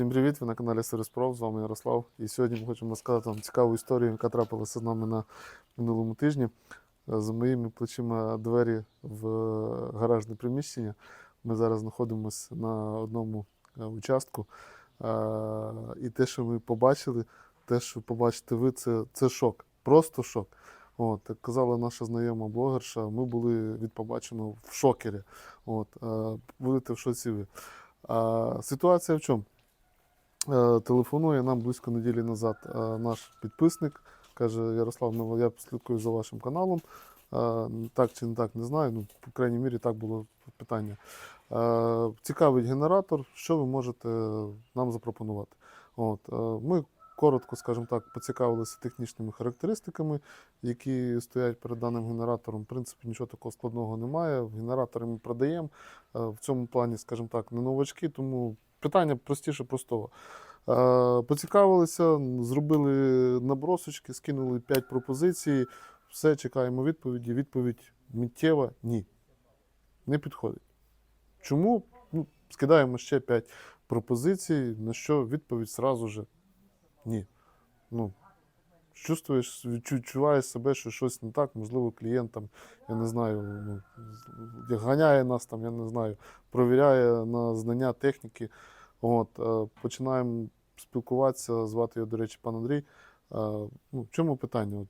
Всім привіт! Ви на каналі Сервіспров, з вами Ярослав. І сьогодні ми хочемо розказати вам цікаву історію, яка трапилася з нами на минулому тижні. За моїми плечима двері в гаражне приміщення. Ми зараз знаходимося на одному е, участку. Е, І те, що ми побачили, те, що побачите ви, це, це шок. Просто шок. От, як казала наша знайома блогерша, ми були від побаченого в шокері. От, е, будете в шоці ви. А, ситуація в чому? Е, Телефонує нам близько неділі назад е, наш підписник. Каже, Ярослав, ну, я слідкую за вашим каналом. Е, Так чи не так, не знаю. Ну, по крайній мірі, так було питання. Цікавить генератор, що ви можете нам запропонувати. От, ми коротко, скажімо так, поцікавилися технічними характеристиками, які стоять перед даним генератором. В принципі, нічого такого складного немає. Генератори ми продаємо. В цьому плані, скажімо так, не новачки, тому питання простіше простого. Е, Поцікавилися, зробили набросочки, скинули 5 пропозицій. Все, чекаємо відповіді. Відповідь миттєва ні. Не підходить. Чому? Ну, скидаємо ще 5 пропозицій, на що відповідь зразу же ні. Ну, чувствуєш, відчуваєш себе, що щось не так, можливо, клієнт там, я не знаю, ну, ганяє нас там, я не знаю, провіряє на знання техніки. От, е, починаємо спілкуватися, звати його, до речі, пан Андрій. Е, ну, в чому питання? От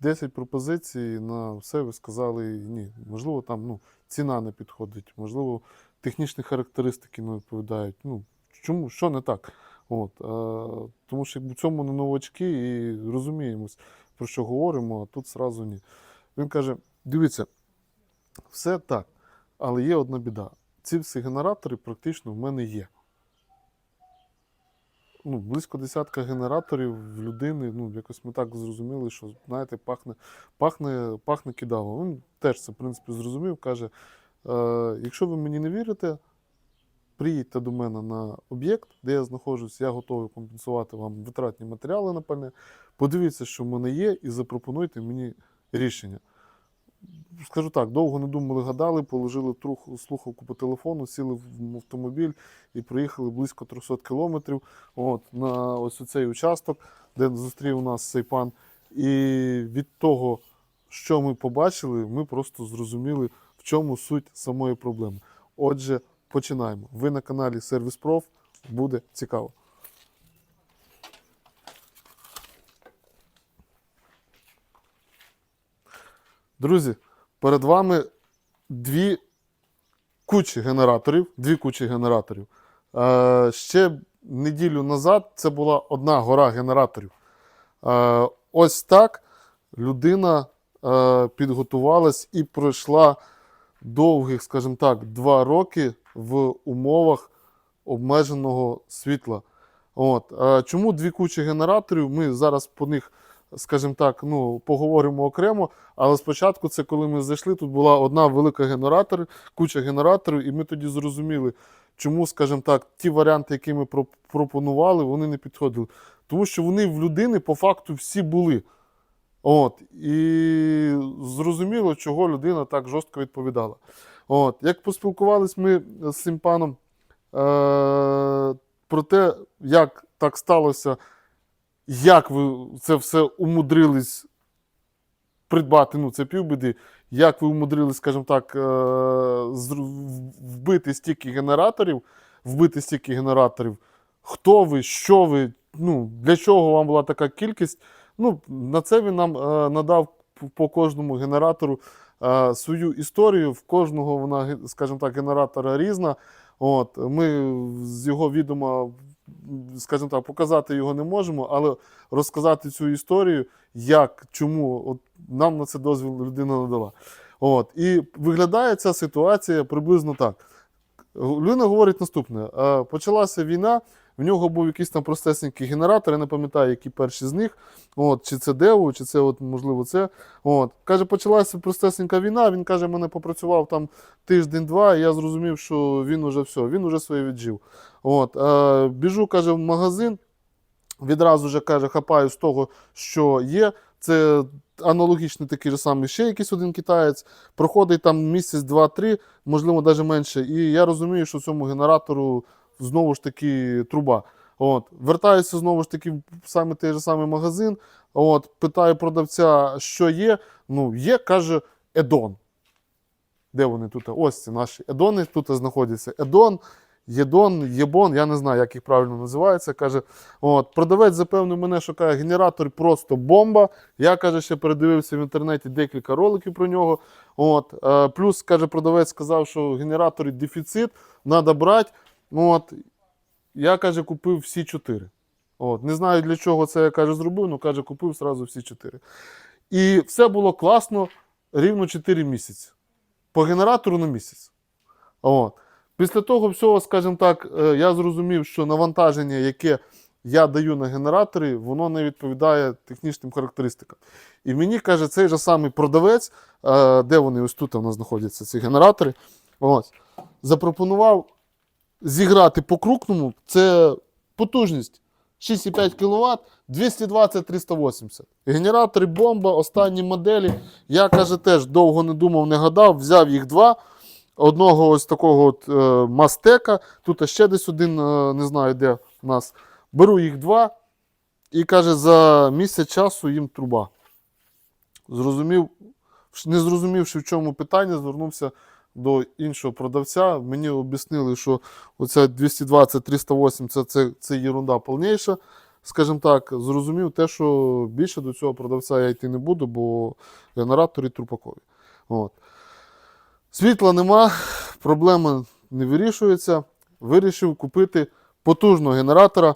10 пропозицій на все ви сказали ні. Можливо, там ну, ціна не підходить, можливо, технічні характеристики не відповідають. Ну, чому, що не так? От, е, тому що в цьому не новачки і розуміємось, про що говоримо, а тут зразу ні. Він каже: дивіться, все так, але є одна біда. Ці всі генератори практично в мене є. Ну, близько десятка генераторів в людини. Ну, якось ми так зрозуміли, що знаєте, пахне, пахне, пахне кидало. Він теж це, в принципі, зрозумів. Каже: е, якщо ви мені не вірите, приїдьте до мене на об'єкт, де я знаходжусь, я готовий компенсувати вам витратні матеріали на пальне. Подивіться, що в мене є, і запропонуйте мені рішення. Скажу так, довго не думали, гадали, положили труху, слухавку по телефону, сіли в автомобіль і проїхали близько 300 кілометрів от, на ось цей участок, де зустрів нас цей пан. І від того, що ми побачили, ми просто зрозуміли, в чому суть самої проблеми. Отже, починаємо. Ви на каналі Сервіс Проф. Буде цікаво. Друзі, перед вами дві кучі генераторів. Дві кучі генераторів. Е, ще неділю назад це була одна гора генераторів. Е, ось так людина е, підготувалась і пройшла довгих, скажімо так, два роки в умовах обмеженого світла. От. Е, чому дві кучі генераторів? Ми зараз по них, скажімо так, ну, поговоримо окремо. Але спочатку, це коли ми зайшли, тут була одна велика генератор, куча генераторів, і ми тоді зрозуміли, чому, скажімо так, ті варіанти, які ми про- пропонували, вони не підходили. Тому що вони в людини по факту всі були. От, і зрозуміло, чого людина так жорстко відповідала. От, як поспілкувались ми з цим паном е- про те, як так сталося, як ви це все умудрились придбати, ну це півбіди, як ви умудрились, скажімо так, е- вбити стільки генераторів, вбити стільки генераторів, хто ви, що ви, ну, для чого вам була така кількість. Ну, на це він нам е, надав по кожному генератору е, свою історію. В кожного вона, скажімо так, генератора різна. От, ми з його відома, скажімо так, показати його не можемо, але розказати цю історію, як, чому, от нам на це дозвіл людина надала. От, і виглядає ця ситуація приблизно так. Людина говорить наступне: Е, почалася війна, в нього був якийсь там простесенький генератор, я не пам'ятаю, які перші з них. От, чи це Део, чи це, от, можливо, це. От. Каже, почалася простесенька війна. Він каже, мене попрацював там тиждень-два, і я зрозумів, що він уже все, він уже своє віджив. От. Е, біжу, каже, в магазин. Відразу же каже, хапаю з того, що є. Це аналогічний такий же самий ще якийсь один китаєць. Проходить там місяць, два-три, можливо, навіть менше. І я розумію, що цьому генератору знову ж таки труба. От. Вертаюся знову ж таки в саме той же самий магазин. От, питаю продавця, що є. Ну, є, каже, Едон. Де вони тут? Ось ці наші Едони. Тут знаходяться Едон, Єдон, Єбон, я не знаю, як їх правильно називається. Каже, от, продавець запевнив мене, що каже, генератор просто бомба. Я каже, ще передивився в інтернеті декілька роликів про нього. От, е, плюс, каже, продавець сказав, що в генераторі дефіцит, треба брати. От, я каже, купив всі чотири. От, не знаю для чого це я каже, зробив, але каже, купив сразу всі чотири. І все було класно рівно 4 місяці. По генератору на місяць. От. Після того всього, скажімо так, е, я зрозумів, що навантаження, яке я даю на генераторі, воно не відповідає технічним характеристикам. І мені каже, цей же самий продавець, е, де вони ось тут у нас знаходяться, ці генератори, ось, запропонував зіграти по крупному, це потужність 6,5 кВт, 220-380. Генератори бомба, останні моделі. Я каже, теж довго не думав, не гадав, взяв їх два. Одного ось такого от, е, мастека. Тут ще десь один, е, не знаю, де у нас. Беру їх два. І каже, за місяць часу їм труба. Зрозумів, не зрозумівши, в чому питання, звернувся до іншого продавця. Мені об'яснили, що оця 220-308 це, це, це єрунда повніша. Скажімо так, зрозумів те, що більше до цього продавця я йти не буду, бо генератори трупакові. От. Світла нема, проблема не вирішується. Вирішив купити потужного генератора.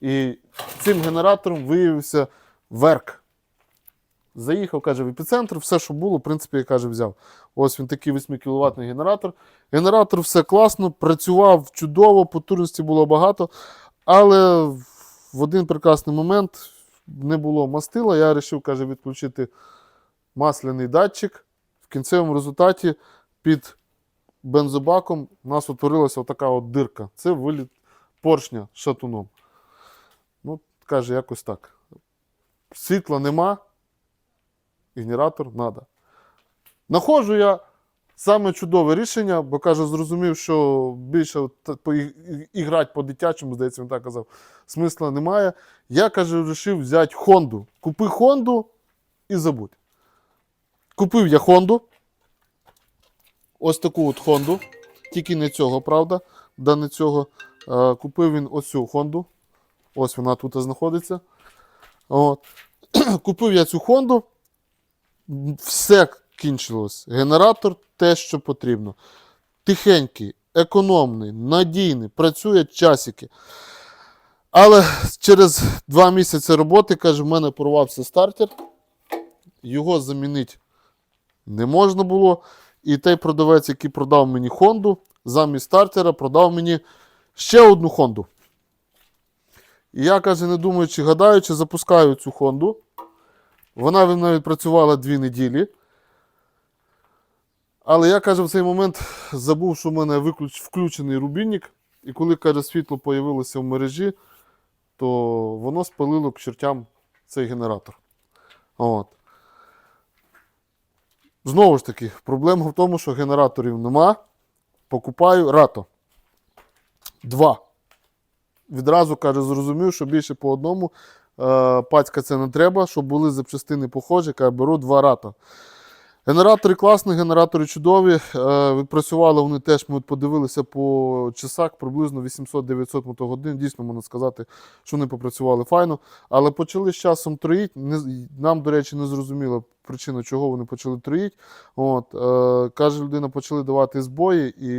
І цим генератором виявився верк. Заїхав, каже, в епіцентр, все, що було, в принципі, я каже, взяв. Ось він такий 8 кВт генератор. Генератор все класно, працював чудово, потужності було багато. Але в один прекрасний момент не було мастила. Я вирішив, каже, відключити масляний датчик. В кінцевому результаті під бензобаком у нас утворилася така от дирка. Це виліт поршня шатуном. Ну, каже, якось так. Світла нема, генератор треба. Находжу я саме чудове рішення, бо каже, зрозумів, що більше і- і- і грати по-дитячому, здається, він так казав, смисла немає. Я каже, вирішив взяти Хонду. Купи Хонду і забудь. Купив я Хонду. Ось таку от Хонду. Тільки не цього, правда. Да не цього. Купив він ось цю Хонду. Ось вона тут знаходиться. От. Купив я цю Хонду. Все кінчилось. Генератор те, що потрібно. Тихенький, економний, надійний, працює часики. Але через два місяці роботи, каже, в мене порвався стартер. Його замінити не можна було. І той продавець, який продав мені Хонду, замість стартера продав мені ще одну Хонду. І я, каже, не думаючи, гадаючи, запускаю цю Хонду. Вона в мене відпрацювала дві неділі. Але я, каже, в цей момент забув, що в мене виключ... включений рубільник. І коли, каже, світло появилося в мережі, то воно спалило к чертям цей генератор. От. Знову ж таки, проблема в тому, що генераторів нема. Покупаю рато. Два. Відразу каже, зрозумів, що більше по одному пацька це не треба, щоб були запчастини похожі, каже, беру два рата. Генератори класні, генератори чудові. Е, відпрацювали вони теж, ми подивилися по часах, приблизно 800-900 мотогодин. Дійсно, можна сказати, що вони попрацювали файно. Але почали з часом троїть. Нам, до речі, не зрозуміла причина, чого вони почали троїть. От, е, каже людина, почали давати збої, і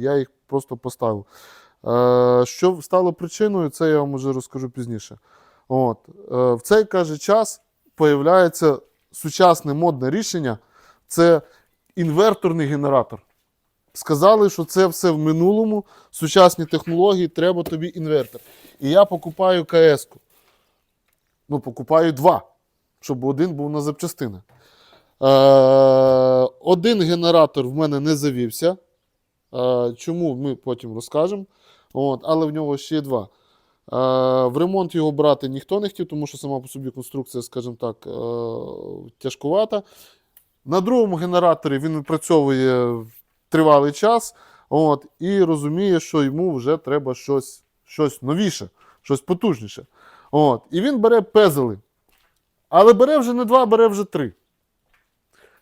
я їх просто поставив. Е, що стало причиною, це я вам вже розкажу пізніше. От, е, в цей каже час появляється сучасне модне рішення це інверторний генератор. Сказали, що це все в минулому, сучасні технології, треба тобі інвертор. І я покупаю КС-ку. Ну, покупаю два, щоб один був на запчастини. Е, один генератор в мене не завівся. Е, чому ми потім розкажемо. От, але в нього ще є два. В ремонт його брати ніхто не хотів, тому що сама по собі конструкція, скажімо так, е, тяжкувата. На другому генераторі він відпрацьовує тривалий час. От, і розуміє, що йому вже треба щось, щось новіше, щось потужніше. От, і він бере пезели. Але бере вже не два, бере вже три.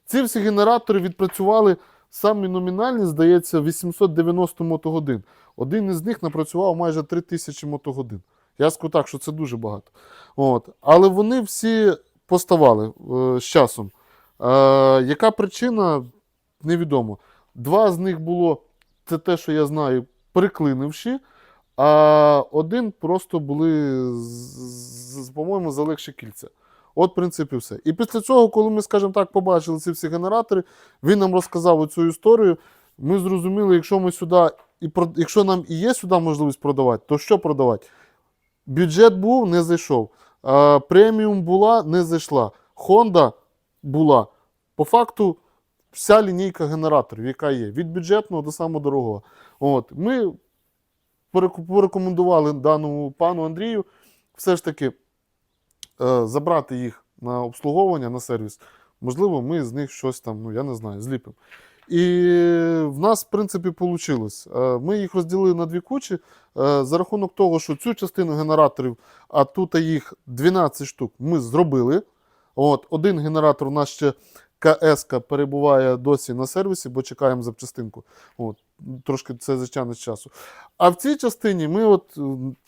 Ці всі генератори відпрацювали самі номінальні, здається, 890 мотогодин. Один із них напрацював майже 3000 мотогодин. Я скажу так, що це дуже багато. От. Але вони всі поставали е, з часом. Е, яка причина, невідомо. Два з них було, це те, що я знаю, приклинивши, а один просто були, по-моєму, залегші кільця. От, в принципі, все. І після цього, коли ми, скажімо так, побачили ці всі генератори, він нам розказав оцю історію. Ми зрозуміли, якщо ми сюди, і якщо нам і є сюди можливість продавати, то що продавати? Бюджет був, не зайшов. Преміум була, не зайшла. Honda була. По факту, вся лінійка генераторів, яка є, від бюджетного до самого дорогого. От, ми порекомендували даному пану Андрію все ж таки е, забрати їх на обслуговування, на сервіс. Можливо, ми з них щось там, ну я не знаю, зліпимо. І в нас, в принципі, вийшло. Ми їх розділили на дві кучі е, за рахунок того, що цю частину генераторів, а тут їх 12 штук, ми зробили. От, один генератор у нас ще КС перебуває досі на сервісі, бо чекаємо запчастинку. От, трошки це звичайно з часу. А в цій частині ми от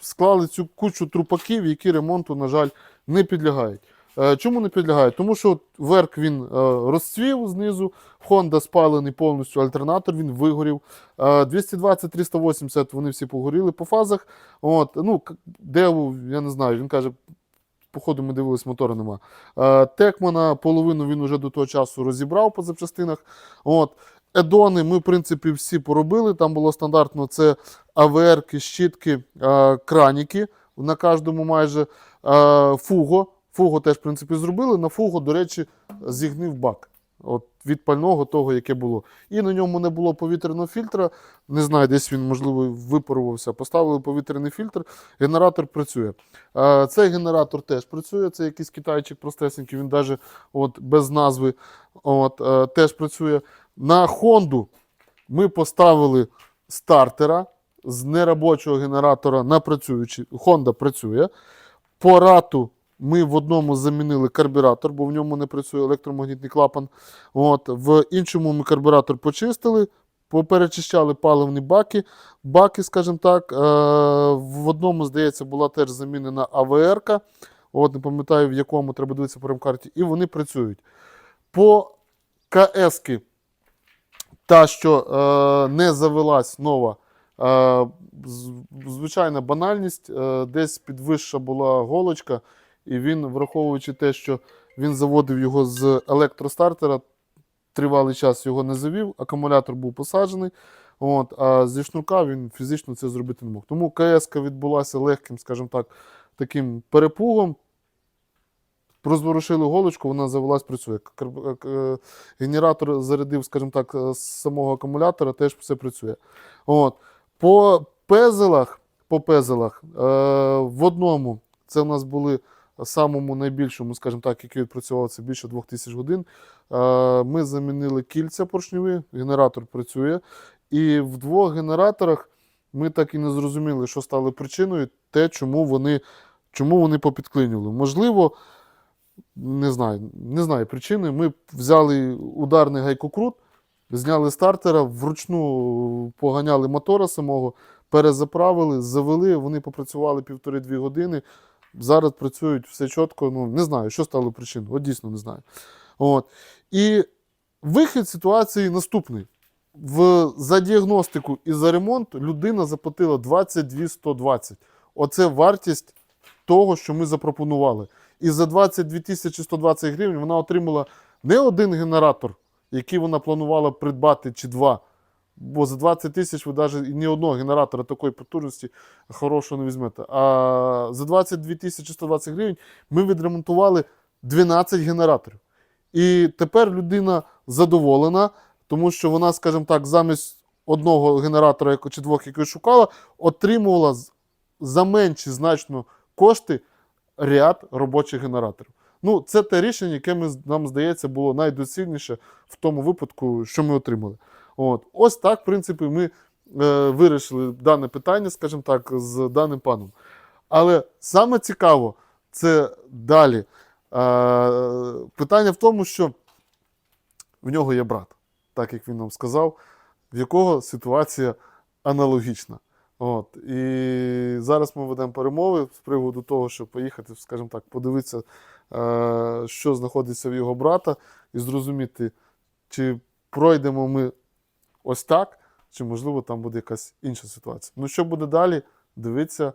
склали цю кучу трупаків, які ремонту, на жаль, не підлягають. Е, Чому не підлягають? Тому що верк він е, розцвів знизу, Honda спалений повністю альтернатор, він вигорів. Е, 220-380 вони всі погоріли по фазах. От, ну, де, я не знаю, він каже, походу ми дивились, мотора нема. Е, Текмана половину він уже до того часу розібрав по запчастинах. От. Едони ми, в принципі, всі поробили. Там було стандартно це АВРки, щітки, е, краніки на кожному майже е, фуго. Фуго теж, в принципі, зробили. На фуго, до речі, зігнив бак. От від пального того, яке було. І на ньому не було повітряного фільтра. Не знаю, десь він, можливо, випарувався. Поставили повітряний фільтр, генератор працює. Цей генератор теж працює. Це якийсь китайчик простесенький, він навіть от, без назви от, е, теж працює. На Хонду ми поставили стартера з неробочого генератора на працюючий. Honda працює. По рату ми в одному замінили карбюратор, бо в ньому не працює електромагнітний клапан. От, в іншому ми карбюратор почистили, поперечищали паливні баки. Баки, скажімо так, е, в одному, здається, була теж замінена АВР. От, не пам'ятаю, в якому треба дивитися по ремкарті, і вони працюють. По КС та, що е, не завелась нова, е, звичайна банальність, десь підвища була голочка, і він, враховуючи те, що він заводив його з електростартера, тривалий час його не завів, акумулятор був посаджений. От, а зі шнурка він фізично це зробити не мог. Тому КС відбулася легким, скажімо так, таким перепугом. Розворушили голочку, вона завелась, працює. Е, Генератор зарядив, скажімо так, е, з самого акумулятора, теж все працює. От. По пезелах, по пезелах е, в одному це в нас були самому найбільшому, скажімо так, який відпрацював, це більше 2000 годин. Е, ми замінили кільця поршневі, генератор працює. І в двох генераторах ми так і не зрозуміли, що стало причиною, те, чому вони, чому вони попідклинювали. Можливо, не знаю, не знаю причини. Ми взяли ударний гайкокрут, зняли стартера, вручну поганяли мотора самого, перезаправили, завели, вони попрацювали півтори-дві години. Зараз працюють все чітко. Ну, не знаю, що стало причиною. От дійсно не знаю. От. І вихід ситуації наступний. В, за діагностику і за ремонт людина заплатила 22 120. Оце вартість того, що ми запропонували. І за 22 120 гривень вона отримала не один генератор, який вона планувала придбати, чи два. Бо за 20 тисяч ви навіть ні одного генератора такої потужності хорошого не візьмете. А за 22 тисячі 120 гривень ми відремонтували 12 генераторів. І тепер людина задоволена, тому що вона, скажімо так, замість одного генератора чи двох, який шукала, отримувала за менші значно кошти ряд робочих генераторів. Ну, це те рішення, яке ми, нам здається, було найдоцільніше в тому випадку, що ми отримали. От. Ось так, в принципі, ми е, вирішили дане питання, скажімо так, з даним паном. Але саме цікаво, це далі. Е, питання в тому, що в нього є брат, так як він нам сказав, в якого ситуація аналогічна. От. І зараз ми ведемо перемови з приводу того, щоб поїхати, скажімо так, подивитися, е, що знаходиться в його брата, і зрозуміти, чи пройдемо ми ось так, чи можливо там буде якась інша ситуація. Ну, що буде далі, дивіться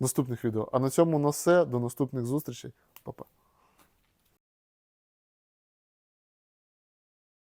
наступних відео. А на цьому у нас все. До наступних зустрічей. Па-па.